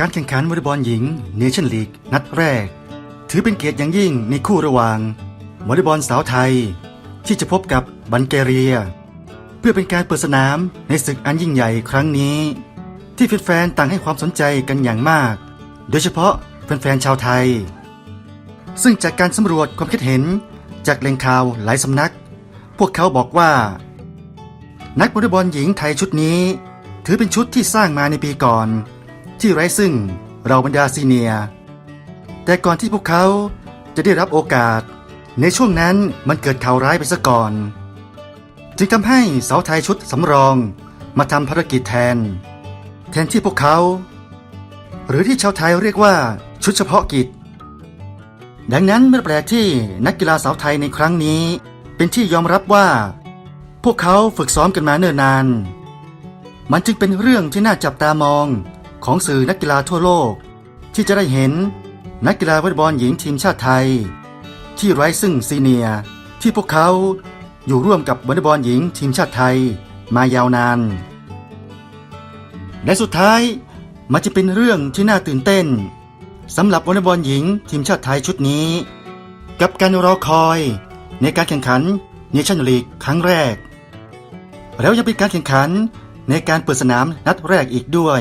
การแข่งขันวอลเลย์บอลหญิงเนชั่นลีกนัดแรก ถือเป็นเกียรติอย่างยิ่งในคู่ระหว่างวอลเลย์บอลสาวไทย ที่จะพบกับบัลแกเรีย เพื่อเป็นการเปิดสนามในศึกอันยิ่งใหญ่ครั้งนี้ ที่แฟนๆต่างให้ความสนใจกันอย่างมาก โดยเฉพาะแฟนๆชาวไทย ซึ่งจากการสำรวจความคิดเห็นจากแหล่งข่าวหลายสำนัก พวกเขาบอกว่า นักวอลเลย์บอลหญิงไทยชุดนี้ ถือเป็นชุดที่สร้างมาในปีก่อน ที่ไร้ซึ่งเราบรรดาซีเนีย แต่ก่อนที่พวกเขาจะได้รับโอกาส ในช่วงนั้นมันเกิดข่าวร้ายไปซะก่อน จึงทำให้สาวไทยชุดสำรองมาทำภารกิจแทน แทนที่พวกเขา หรือที่ชาวไทยเรียกว่าชุดเฉพาะกิจ ดังนั้นไม่แปลกที่นักกีฬาสาวไทยในครั้งนี้ เป็นที่ยอมรับว่า พวกเขาฝึกซ้อมกันมาเนิ่นนาน มันจึงเป็นเรื่องที่น่าจับตามอง ของสื่อนักกีฬาทั่วโลก ที่จะได้เห็นนักกีฬาวอลเลย์บอลหญิงทีมชาติไทย ที่ไร้ซึ่งซีเนียที่พวกเขาอยู่ร่วมกับวอลเลย์บอลหญิงทีมชาติไทยมายาวนาน และสุดท้ายมันจะเป็นเรื่องที่น่าตื่นเต้นสำหรับวอลเลย์บอลหญิงทีมชาติไทยชุดนี้ กับการรอคอยในการแข่งขันเนชั่นลีกครั้งแรก แล้วยังเป็นการแข่งขันในการเปิดสนามนัดแรกอีกด้วย